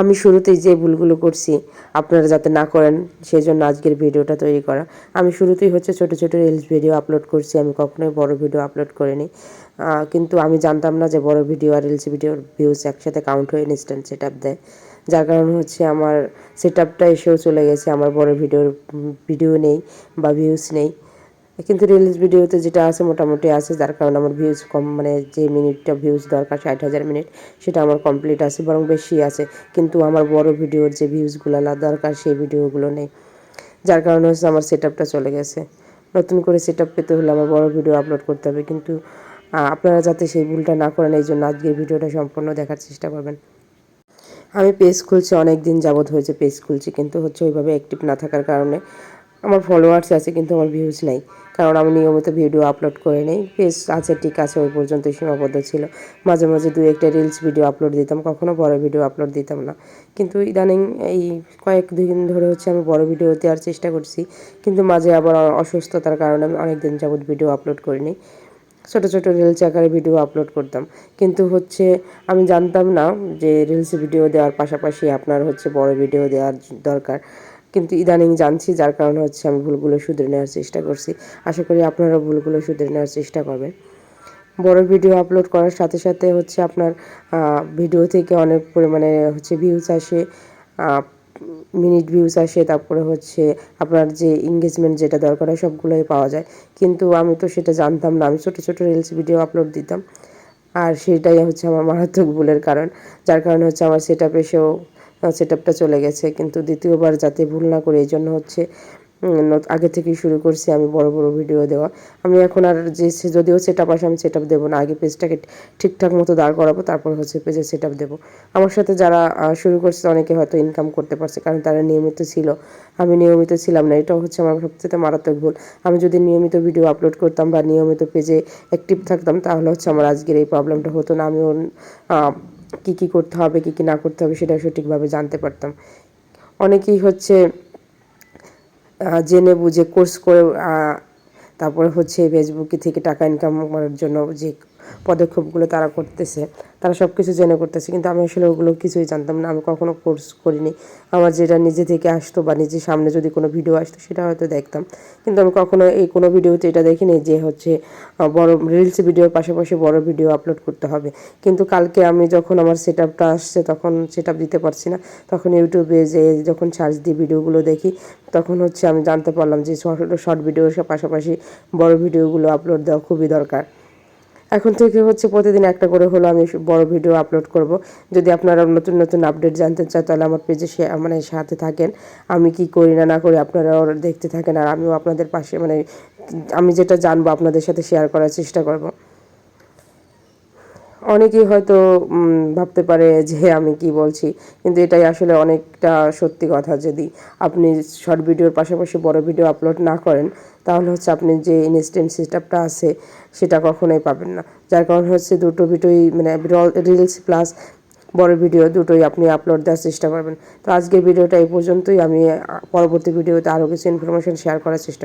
আমি শুরুতেই যে ভুলগুলো করছি আপনারা যাতে না করেন সেই জন্য আজকের ভিডিওটা তৈরি করা। আমি শুরুতেই হচ্ছে ছোট ছোট রিলস ভিডিও আপলোড করছি, আমি কখনোই বড় ভিডিও আপলোড করিনি। কিন্তু আমি জানতাম না যে বড় ভিডিও আর রিলস ভিডিওর ভিউজ একসাথে কাউন্ট হয়ে ইনস্ট্যান্ট সেট আপ দেয়। যার কারণে হচ্ছে আমার সেট আপটা এসেও চলে গেছে, আমার বড় ভিডিওর ভিডিও নেই বা ভিউজ নেই। কিন্তু রিলস ভিডিওতে যেটা আছে মোটামুটি আছে, যার কারণে আমার ভিউজ কম মানে যে মিনিটটা ভিউজ দরকার, ষাট হাজার মিনিট সেটা আমার কমপ্লিট আছে, বরং বেশি আছে। কিন্তু আমার বড় ভিডিওর যে ভিউজগুলো দরকার, সেই ভিডিওগুলো নেই। যার কারণে হচ্ছে আমার সেট চলে গেছে। নতুন করে সেট পেতে হলে আমার বড় ভিডিও আপলোড করতে হবে। কিন্তু আপনারা যাতে সেই ভুলটা না করেন, এই জন্য আজকের ভিডিওটা সম্পূর্ণ দেখার চেষ্টা করবেন। আমি পেজ খুলছি অনেক দিন যাবত হয়েছে পেজ খুলছি, কিন্তু হচ্ছে ওইভাবে অ্যাক্টিভ না থাকার কারণে আমার ফলোয়ার্স আছে, কিন্তু আমার ভিউজ নাই। কারণ আমি নিয়মিত ভিডিও আপলোড করে নেই। পেজ আছে, ঠিক আছে, ওই পর্যন্তই সীমাবদ্ধ ছিল। মাঝে মাঝে দু একটা রিলস ভিডিও আপলোড দিতাম, কখনো বড় ভিডিও আপলোড দিতাম না। কিন্তু ইদানিং এই কয়েক দিন ধরে হচ্ছে আমি বড় ভিডিও দেওয়ার চেষ্টা করছি। কিন্তু মাঝে আবার অসুস্থতার কারণে আমি অনেক দিন যাবত ভিডিও আপলোড করিনি ছোটো ছোটো রিলস আকারে ভিডিও আপলোড করতাম। কিন্তু হচ্ছে আমি জানতাম না যে রিলস ভিডিও দেওয়ার পাশাপাশি আপনার হচ্ছে বড় ভিডিও দেওয়ার দরকার। কিন্তু ইদানিং জানছি যার কারণে হচ্ছে আমি ভুলগুলো শুধরে নেওয়ার চেষ্টা করছি। আশা করি আপনারা ভুলগুলো শুধরে নেওয়ার চেষ্টা করবেন। বড় ভিডিও আপলোড করার সাথে সাথে হচ্ছে আপনার ভিডিও থেকে অনেক পরিমাণে হচ্ছে ভিউজ আসে মিনিট ভিউজ আসে, তারপরে হচ্ছে আপনার যে এঙ্গেজমেন্ট যেটা দরকার হয় সবগুলোই পাওয়া যায়। কিন্তু আমি তো সেটা জানতাম না, আমি ছোটো ছোটো রিলস ভিডিও আপলোড দিতাম। আর সেটাই হচ্ছে আমার মারাত্মক ভুলের কারণ, যার কারণে হচ্ছে আমার সেট আপ এসেও সেট আপটা চলে গেছে। কিন্তু দ্বিতীয়বার যাতে ভুল না করে, এই জন্য হচ্ছে আগে থেকেই শুরু করছি আমি বড় বড় ভিডিও দেওয়া। আমি এখন আর যে যদিও সেট আপ আসে, আমি সেট আপ দেবো না। আগে পেজটাকে ঠিকঠাক মতো দাঁড় করাবো, তারপর হচ্ছে পেজে সেট আপ দেবো। আমার সাথে যারা শুরু করছে, অনেকে হয়তো ইনকাম করতে পারছে, কারণ তারা নিয়মিত ছিল। আমি নিয়মিত ছিলাম না, এটাও হচ্ছে আমার সবচেয়ে মারাত্মক ভুল। আমি যদি নিয়মিত ভিডিও আপলোড করতাম বা নিয়মিত পেজে অ্যাক্টিভ থাকতাম, তাহলে হচ্ছে আমার আজকের এই প্রবলেমটা হতো না। আমি কি কি করতে হবে, কি কি না করতে হবে সেটা সঠিকভাবে জানতে পারতাম। অনেকেই হচ্ছে জেনে বুঝে কোর্স করে তারপরে হচ্ছে ফেসবুকে থেকে টাকা ইনকাম করার জন্য যে পদক্ষেপগুলো তারা করতেছে, তারা সব কিছু জেনে করতেছে, কিন্তু আমি আসলে ওগুলো কিছুই জানতাম না, আমি কখনো কোর্স করিনি। আমার যেটা নিজে থেকে আসতো বা নিজের সামনে যদি কোনো ভিডিও আসতো সেটা হয়তো দেখতাম, কিন্তু আমি কখনো এই কোনো ভিডিওতে এটা দেখিনি যে হচ্ছে বড় রিলস ভিডিওর পাশাপাশি বড় ভিডিও আপলোড করতে হবে। কিন্তু কালকে আমি যখন আমার সেট আপটা আসছে তখন সেট আপ দিতে পারছি না, তখন ইউটিউবে যে যখন সার্চ দিয়ে ভিডিওগুলো দেখি, তখন হচ্ছে আমি জানতে পারলাম যে শর্ট ভিডিওর পাশাপাশি বড় ভিডিওগুলো আপলোড দেওয়া খুবই দরকার। এখন থেকে হচ্ছে প্রতিদিন একটা করে হলো আমি বড় ভিডিও আপলোড করব। যদি আপনারা নতুন নতুন আপডেট জানতে চান, তাহলে আমার পেজে সে মানে সাথে থাকেন। আমি কি করি না না করি আপনারাও দেখতে থাকেন, আর আমিও আপনাদের পাশে মানে আমি যেটা জানব আপনাদের সাথে শেয়ার করার চেষ্টা করব। অনেকেই হয়তো ভাবতে পারে যে আমি কি বলছি? কিন্তু এটাই আসলে অনেকটা সত্যি কথা। যদি আপনি শর্ট ভিডিওর পাশাপাশি বড় ভিডিও আপলোড না করেন, তাহলে হচ্ছে আপনি যে ইনস্ট্যান্ট সিস্টেমটা আছে, সেটা কখনোই পাবেন না। যার কারণে হচ্ছে দুটো ভিডিওই মানে রিলস প্লাস বড় ভিডিও দুটোই আপনি আপলোড দেওয়ার চেষ্টা করবেন। তো আজকের ভিডিওটা এই পর্যন্তই। আমি পরবর্তী ভিডিওতে আরও কিছু ইনফরমেশন শেয়ার করার চেষ্টা